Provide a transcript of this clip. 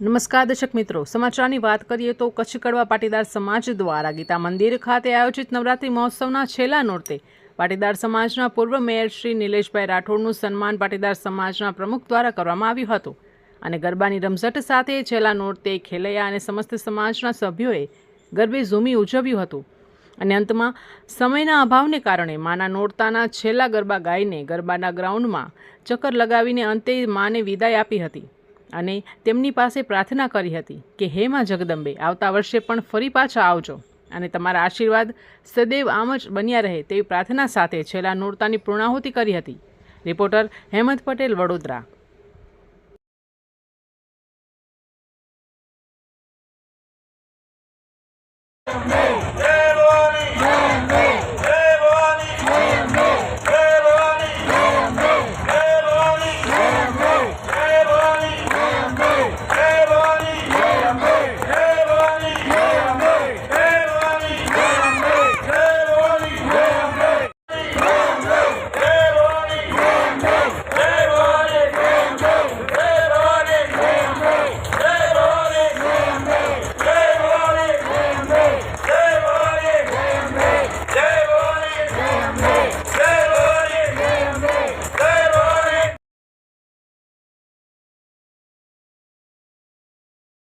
નમસ્કાર દર્શક મિત્રો, સમાચારની વાત કરીએ તો કચ્છ કડવા પાટીદાર સમાજ દ્વારા ગીતા મંદિર ખાતે આયોજિત નવરાત્રિ મહોત્સવના છેલ્લા નોરતે પાટીદાર સમાજના પૂર્વ મેયર શ્રી નિલેશભાઈ રાઠોડનું સન્માન પાટીદાર સમાજના પ્રમુખ દ્વારા કરવામાં આવ્યું હતું. અને ગરબાની રમઝટ સાથે છેલ્લા નોરતે ખેલૈયા અને સમસ્ત સમાજના સભ્યોએ ગરબે ઝૂમી ઉજવ્યું હતું. અને અંતમાં, સમયના અભાવને કારણે માના નોરતાના છેલ્લા ગરબા ગાઈને ગરબાના ગ્રાઉન્ડમાં ચક્કર લગાવીને અંતે માને વિદાય આપી હતી. અને તેમની પાસે પ્રાર્થના કરી હતી કે હે માં જગદંબે, આવતા વર્ષે પણ ફરી પાછા આવજો અને તમારા આશીર્વાદ સદૈવ આમ જ બન્યા રહે તેવી પ્રાર્થના સાથે છેલ્લા નોરતાની પૂર્ણાહુતિ કરી હતી રિપોર્ટર હેમંત પટેલ, વડોદરા Amém.